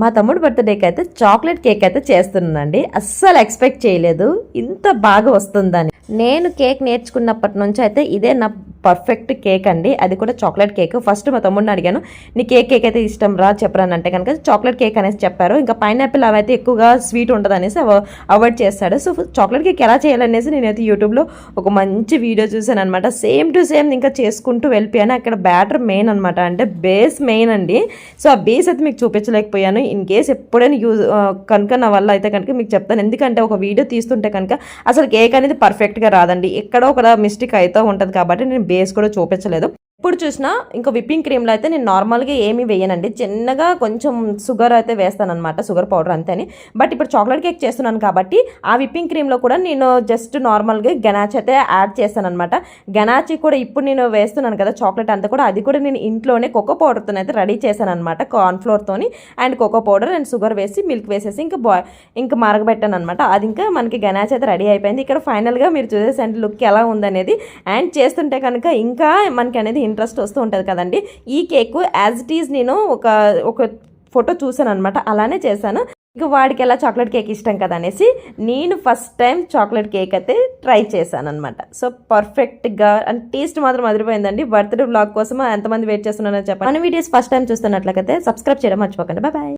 మా తమ్ముడు బర్త్డేకి అయితే చాక్లెట్ కేక్ అయితే చేస్తున్నానండి. అస్సలు ఎక్స్పెక్ట్ చేయలేదు. ఇంత బాగా వస్తుందని. నేను కేక్ నేర్చుకున్నప్పటి నుంచి అయితే ఇదే నా పర్ఫెక్ట్ కేక్ అండి. అది కూడా చాక్లెట్ కేక్ ఫస్ట్ మా తమ్ముడిని అడిగాను నీ కేక్ కేక్ అయితే ఇష్టం రా చెప్పరానంటే కనుక చాక్లెట్ కేక్ అనేసి చెప్పారు. ఇంకా పైనాపిల్ అవైతే ఎక్కువగా స్వీట్ ఉండదు అనేసి అవాయిడ్ చేస్తాడు. సో చాక్లెట్ కేక్ ఎలా చేయాలనేసి నేనైతే యూట్యూబ్లో ఒక మంచి వీడియో చూశాను అనమాట సేమ్ టు సేమ్ ఇంకా చేసుకుంటూ వెళ్ళిపోయాను. అక్కడ బ్యాటర్ మెయిన్ అనమాట అంటే బేస్ మెయిన్ అండి. సో ఆ బేస్ అయితే మీకు చూపించలేకపోయాను. ఇన్ కేస్ ఎప్పుడైనా యూజ్ కనుక నా వల్ల అయితే కనుక మీకు చెప్తాను. ఎందుకంటే ఒక వీడియో తీస్తుంటే కనుక అసలు కేక్ అనేది పర్ఫెక్ట్గా రాదండి. ఎక్కడో ఒక మిస్టేక్ అయితే ఉంటుంది కాబట్టి నేను బేస్ కూడా చూపించలేదు. ఇప్పుడు చూసినా ఇంకా విప్పింగ్ క్రీమ్లో అయితే నేను నార్మల్గా ఏమీ వేయనండి. చిన్నగా కొంచెం షుగర్ అయితే వేస్తానమాట షుగర్ పౌడర్ అంతేని. బట్ ఇప్పుడు చాక్లెట్ కేక్ చేస్తున్నాను కాబట్టి ఆ విప్పింగ్ క్రీమ్లో కూడా నేను జస్ట్ నార్మల్గా గెనాచ్ అయితే యాడ్ చేస్తానమాట అనమాట గనాచి కూడా ఇప్పుడు నేను వేస్తున్నాను కదా చాక్లెట్ అంతా కూడా అది కూడా నేను ఇంట్లోనే కోకో పౌడర్తో అయితే రెడీ చేశాను అనమాట కార్న్ఫ్లోర్తోని and cocoa powder and sugar వేసి మిల్క్ వేసేసి ఇంకా బాయ్ ఇంకా మరగబెట్టాను అనమాట అది ఇంకా మనకి గనాచ్ అయితే రెడీ అయిపోయింది. ఇక్కడ ఫైనల్గా మీరు చూసేసండి లుక్ ఎలా ఉందనేది. అండ్ చేస్తుంటే కనుక ఇంకా మనకి అనేది ఇంట్రెస్ట్ వస్తూ ఉంటుంది కదండి. ఈ కేక్ యాజ్ ఇట్ ఈజ్ నేను ఒక ఒక ఫోటో చూసాను అనమాట అలానే చేశాను. ఇక వాడికి ఎలా చాక్లెట్ కేక్ ఇష్టం కదా అనేసి నేను ఫస్ట్ టైం చాక్లెట్ కేక్ అయితే ట్రై చేశాను అనమాట సో పర్ఫెక్ట్గా అండ్ టేస్ట్ మాత్రం అదిరిపోయిందండి. బర్త్డే బ్లాగ్ కోసం ఎంతమంది వెయిట్ చేస్తున్నారో చెప్పండి. మన వీడియోస్ ఫస్ట్ టైం చూస్తున్నట్లయితే సబ్స్క్రైబ్ చేయడం మర్చిపోకండి. బాయ్